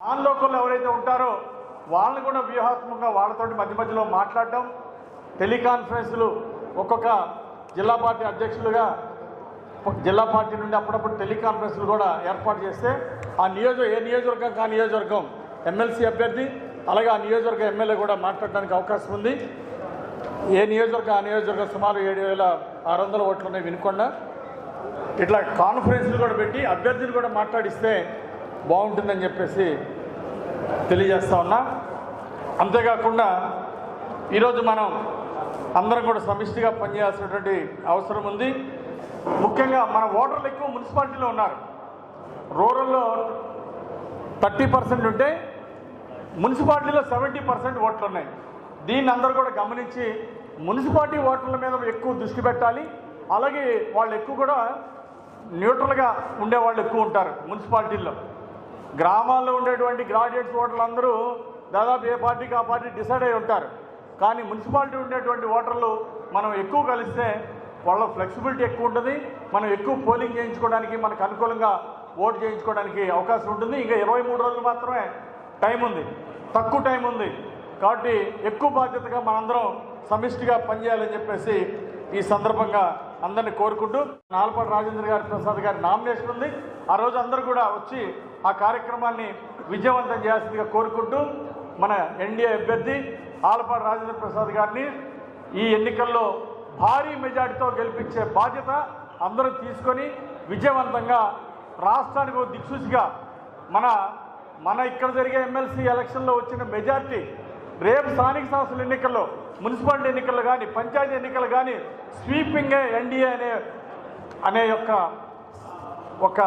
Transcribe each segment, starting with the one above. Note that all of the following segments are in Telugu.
ఆన్ లోకల్ ఎవరైతే ఉంటారో వాళ్ళని కూడా వ్యూహాత్మకంగా వాళ్ళతోటి మధ్య మధ్యలో మాట్లాడటం టెలికాన్ఫరెన్స్లు ఒక్కొక్క జిల్లా పార్టీ అధ్యక్షులుగా జిల్లా పార్టీ నుండి అప్పుడప్పుడు టెలికాన్ఫరెన్స్లు కూడా ఏర్పాటు చేస్తే ఆ నియోజక ఏ నియోజకవర్గం ఆ నియోజకవర్గం ఎమ్మెల్సీ అభ్యర్థి అలాగే ఆ నియోజకవర్గ ఎమ్మెల్యే కూడా మాట్లాడడానికి అవకాశం ఉంది. ఏ నియోజకవర్గం ఆ నియోజకవర్గం సుమారు ఏడు వేల ఆరు వందల ఓట్లు ఉన్నాయి వినుకొండ. ఇట్లా కాన్ఫరెన్స్లు కూడా పెట్టి అభ్యర్థిని కూడా మాట్లాడిస్తే బాగుంటుందని చెప్పేసి తెలియజేస్తా ఉన్నా. అంతేకాకుండా ఈరోజు మనం అందరం కూడా సమిష్టిగా పనిచేయాల్సినటువంటి అవసరం ఉంది. ముఖ్యంగా మన ఓటర్లు ఎక్కువ మున్సిపాలిటీలో ఉన్నారు. రూరల్లో థర్టీ పర్సెంట్ ఉంటే మున్సిపాలిటీలో సెవెంటీ పర్సెంట్ ఓట్లు ఉన్నాయి. దీన్ని అందరూ కూడా గమనించి మున్సిపాలిటీ ఓటర్ల మీద ఎక్కువ దృష్టి పెట్టాలి. అలాగే వాళ్ళు ఎక్కువ కూడా న్యూట్రల్గా ఉండే వాళ్ళు ఎక్కువ ఉంటారు మున్సిపాలిటీల్లో. గ్రామాల్లో ఉండేటువంటి గ్రాడ్యుయేట్స్ ఓటర్లు అందరూ దాదాపు ఏ పార్టీకి ఆ పార్టీ డిసైడ్ అయి ఉంటారు. కానీ మున్సిపాలిటీ ఉండేటువంటి ఓటర్లు మనం ఎక్కువ కలిస్తే వాళ్ళ ఫ్లెక్సిబిలిటీ ఎక్కువ ఉంటుంది. మనం ఎక్కువ పోలింగ్ చేయించుకోవడానికి మనకు అనుకూలంగా ఓటు చేయించుకోవడానికి అవకాశం ఉంటుంది. ఇంకా ఇరవై మూడు రోజులు మాత్రమే టైం ఉంది. తక్కువ టైం ఉంది. కాబట్టి ఎక్కువ బాధ్యతగా మనందరం సమిష్టిగా పనిచేయాలని చెప్పేసి ఈ సందర్భంగా అందరిని కోరుకుంటూ నాలపాటి రాజేంద్ర గారి ప్రసాద్ గారి నామినేషన్ ఉంది. ఆ రోజు అందరూ కూడా వచ్చి ఆ కార్యక్రమాన్ని విజయవంతం చేయాల్సిందిగా కోరుకుంటూ మన ఎన్డీఏ అభ్యర్థి ఆలపాటి రాజేంద్ర ప్రసాద్ గారిని ఈ ఎన్నికల్లో భారీ మెజార్టీతో గెలిపించే బాధ్యత అందరూ తీసుకొని విజయవంతంగా రాష్ట్రానికి దిక్సూచిగా మన మన ఇక్కడ జరిగే ఎమ్మెల్సీ ఎలక్షన్లో వచ్చిన మెజార్టీ రేపు స్థానిక సంస్థల ఎన్నికల్లో మున్సిపాలిటీ ఎన్నికలు కానీ పంచాయతీ ఎన్నికలు కానీ స్వీపింగే ఎన్డీఏ అనే అనే యొక్క ఒక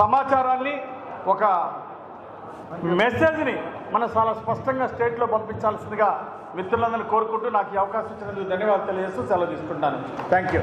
సమాచారాన్ని ఒక మెసేజ్ని మనం చాలా స్పష్టంగా స్టేట్లో పంపించాల్సిందిగా మిత్రులందరినీ కోరుకుంటూ నాకు ఈ అవకాశం ఇచ్చినందుకు ధన్యవాదాలు తెలియజేస్తూ సెలవు తీసుకుంటాను. Thank you